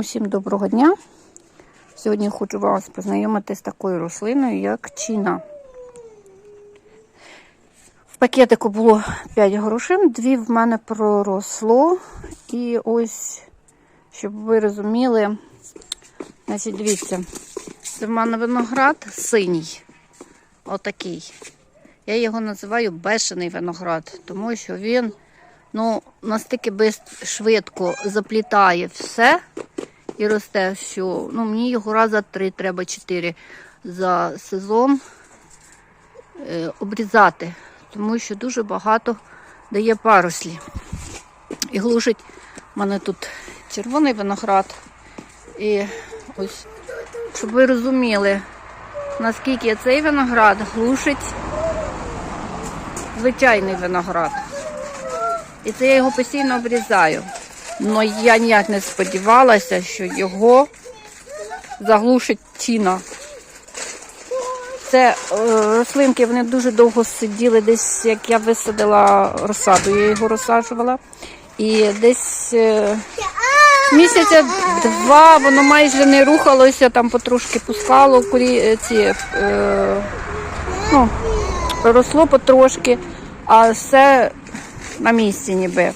Усім доброго дня. Сьогодні хочу вас познайомити з такою рослиною, як чіна. В пакетику було 5 горошин, дві в мене проросло. І ось, щоб ви розуміли, значить, дивіться, це в мене виноград синій. Отакий. Я його називаю бешений виноград, тому що він ну, настільки швидко заплітає все і росте, що ну, мені його раза три, треба чотири за сезон е, обрізати, тому що дуже багато дає парослі. І глушить в мене тут червоний виноград. І ось, щоб ви розуміли, наскільки цей виноград глушить звичайний виноград. І це я його постійно обрізаю. Але я ніяк не сподівалася, що його заглушить тіна. Це е, рослинки, вони дуже довго сиділи, десь як я висадила розсаду, я його розсаджувала. І десь е, місяця два воно майже не рухалося, там потрошки пускало курі, е, ці, е, ну, росло потрошки, а все на місці ніби.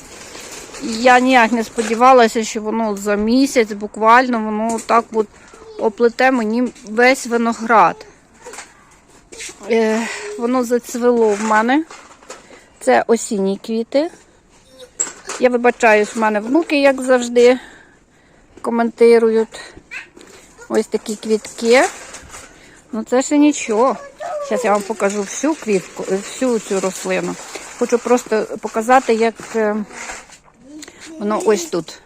Я ніяк не сподівалася, що воно за місяць буквально воно так от оплете мені весь виноград. Е, воно зацвело в мене. Це осінні квіти. Я вибачаюсь, в мене внуки, як завжди, коментують. Ось такі квітки. Ну це ще нічого. Зараз я вам покажу всю квітку, всю цю рослину. Хочу просто показати, як е, воно ось тут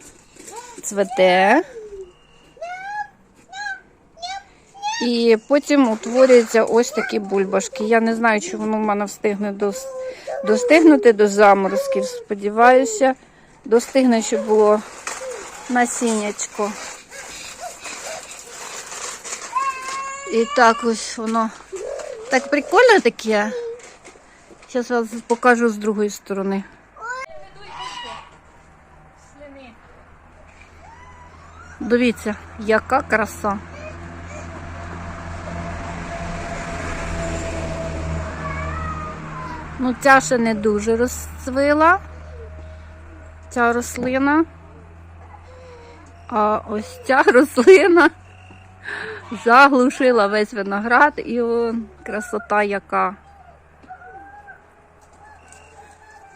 цвете. І потім утворюються ось такі бульбашки. Я не знаю, чи воно в мене встигне дос- достигнути до заморозків. Сподіваюся, достигне, щоб було насіннячко. І так ось воно так прикольно таке. Зараз вас покажу з другої сторони. Дивіться, яка краса. Ну, ця ще не дуже розцвила, ця рослина. А ось ця рослина заглушила весь виноград і он, красота яка.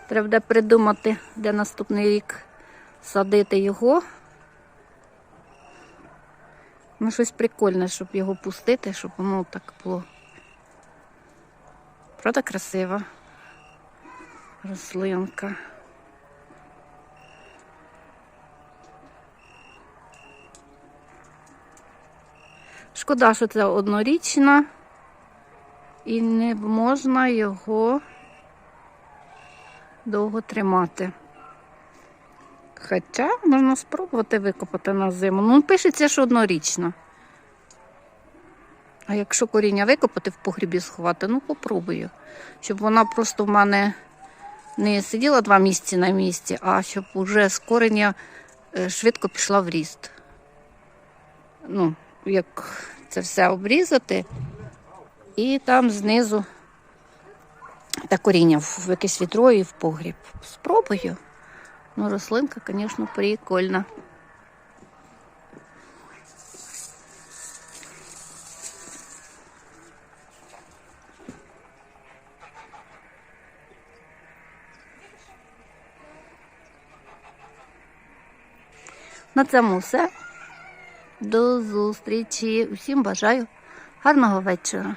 Треба буде придумати, де наступний рік садити його. Ну, щось прикольне, щоб його пустити, щоб воно так було. Правда, красива рослинка. Шкода, що це однорічна і не можна його довго тримати. Хоча можна спробувати викопати на зиму. Ну, пишеться, що однорічна. А якщо коріння викопати в погрібі сховати, ну попробую. Щоб вона просто в мене не сиділа два місяці на місці, а щоб уже з корення е, швидко пішла в ріст. Ну, як це все обрізати, і там знизу та коріння в якесь вітро і в погріб. Спробую. Ну, рослинка, звісно, прикольна. На цьому все. До зустрічі. Усім бажаю гарного вечора.